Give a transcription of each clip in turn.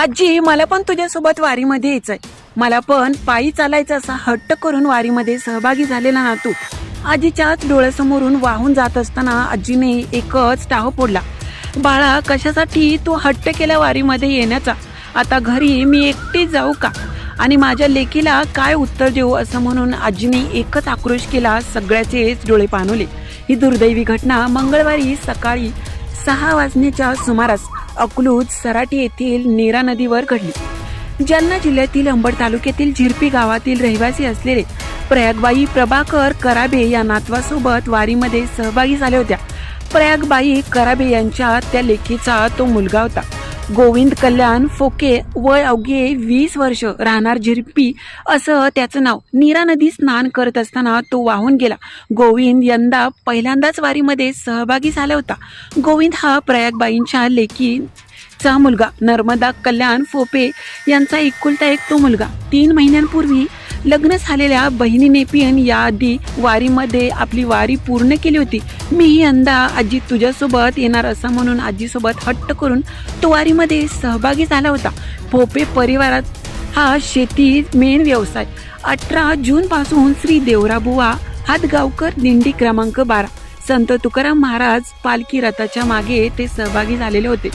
आजी मला पण तुझ्यासोबत वारीमध्ये यायचंय. मला पण पायी चालायचं असा हट्ट करून वारीमध्ये सहभागी झालेला ना तू. आजीच्याच डोळ्यासमोरून वाहून जात असताना आजीने एकच टाह फोडला. बाळा कशासाठी तू हट्ट केला वारीमध्ये येण्याचा? आता घरी मी एकटीच जाऊ का? आणि माझ्या लेकीला काय उत्तर देऊ असं म्हणून आजीने एकच आक्रोश केला सगळ्याचेच डोळे पाणवले. ही दुर्दैवी घटना मंगळवारी सकाळी सहा वाजण्याच्या सुमारास अकलूज सराटी येथील नीरा नदीवर घडली. जालना जिल्ह्यातील अंबड तालुक्यातील झिरपी गावातील रहिवासी असलेले प्रयागबाई प्रभाकर कराबे या नातवासोबत वारीमध्ये सहभागी झाल्या होत्या. प्रयागबाई कराबे यांच्या त्या लेखीचा तो मुलगा होता. गोविंद कल्याण फोके वय अवघे वीस वर्ष राहणार झिरपी असं त्याचं नाव. नीरा नदी स्नान करत असताना तो वाहून गेला. गोविंद यंदा पहिल्यांदाच वारीमध्ये सहभागी झाला होता. गोविंद हा प्रयागबाईंच्या लेकीचा मुलगा. नर्मदा कल्याण फोपे यांचा एकुलता एक तो मुलगा. तीन महिन्यांपूर्वी लग्न झालेल्या बहिणीने पियन याआधी वारीमध्ये आपली वारी पूर्ण केली होती. मी यंदा आजी तुझ्यासोबत येणार असं म्हणून आजीसोबत हट्ट करून तो वारीमध्ये सहभागी झाला होता. भोपे परिवारात हा शेती मेन व्यवसाय. अठरा जून पासून श्री देवराबुवा हातगावकर दिंडी क्रमांक बारा. संत तुकाराम महाराज पालखी रथाच्या मागे ते सहभागी झालेले होते.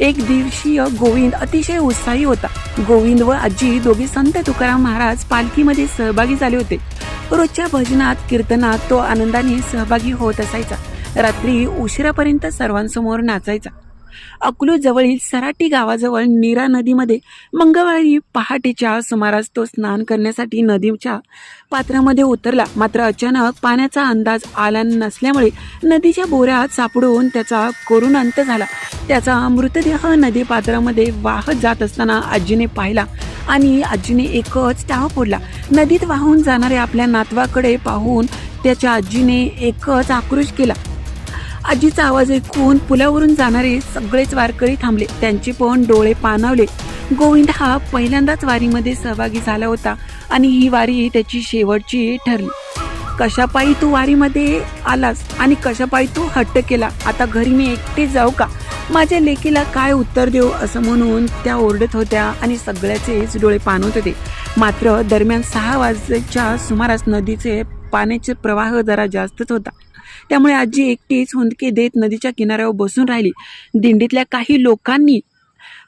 एक दिवशीय गोविंद अतिशय उत्साही होता. गोविंद व आजी दोघे संत तुकाराम महाराज पालखीमध्ये सहभागी झाले होते. रोजच्या भजनात कीर्तनात तो आनंदाने सहभागी होत असायचा. रात्री उशिरापर्यंत सर्वांसमोर नाचायचा. अकलूजवळील सराटी गावाजवळ नीरा नदीमध्ये मंगळवारी पहाटेच्या सुमारास तो स्नान करण्यासाठी नदीच्या पात्रामध्ये उतरला. मात्र अचानक पाण्याचा अंदाज आला नसल्यामुळे नदीच्या बोऱ्यात सापडून त्याचा करुण अंत झाला. त्याचा मृतदेह नदी पात्रामध्ये वाहत जात असताना आजीने पाहिला आणि आजीने एकच टाव फोडला. नदीत वाहून जाणाऱ्या आपल्या नातवाकडे पाहून त्याच्या आजीने एकच आक्रोश केला. आजीचा आवाज ऐकून पुलावरून जाणारे सगळेच वारकरी थांबले. त्यांचे पण डोळे पाणावले. गोविंद हा पहिल्यांदाच वारीमध्ये सहभागी झाला होता आणि ही वारी त्याची शेवटची ठरली. कशापायी तू वारीमध्ये आलास आणि कशापायी तू हट्ट केला? आता घरी मी एकटे जाऊ का? माझ्या लेकीला काय उत्तर देऊ असं म्हणून त्या ओरडत होत्या आणि सगळ्याचेच डोळे पाणवत होते. मात्र दरम्यान सहा वाजेच्या सुमारास नदीचे पाण्याचे प्रवाह जरा जास्तच होता. त्यामुळे आजी एकटीच हुंदके देत नदीच्या किनाऱ्यावर बसून राहिली. दिंडीतल्या काही लोकांनी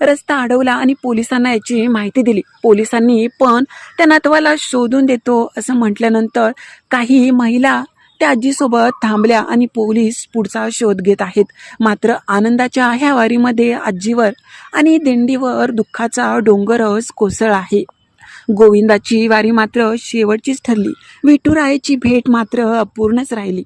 रस्ता अडवला आणि पोलिसांना याची माहिती दिली. पोलिसांनी पण त्या नातवाला शोधून देतो असं म्हटल्यानंतर काही महिला त्या आजीसोबत थांबल्या आणि पोलीस पुढचा शोध घेत आहेत. मात्र आनंदाच्या ह्या वारीमध्ये आजीवर आणि दिंडीवर दुःखाचा डोंगरच कोसळ आहे. गोविंदाची वारी मात्र शेवटचीच ठरली. विठुरायाची भेट मात्र अपूर्णच राहिली.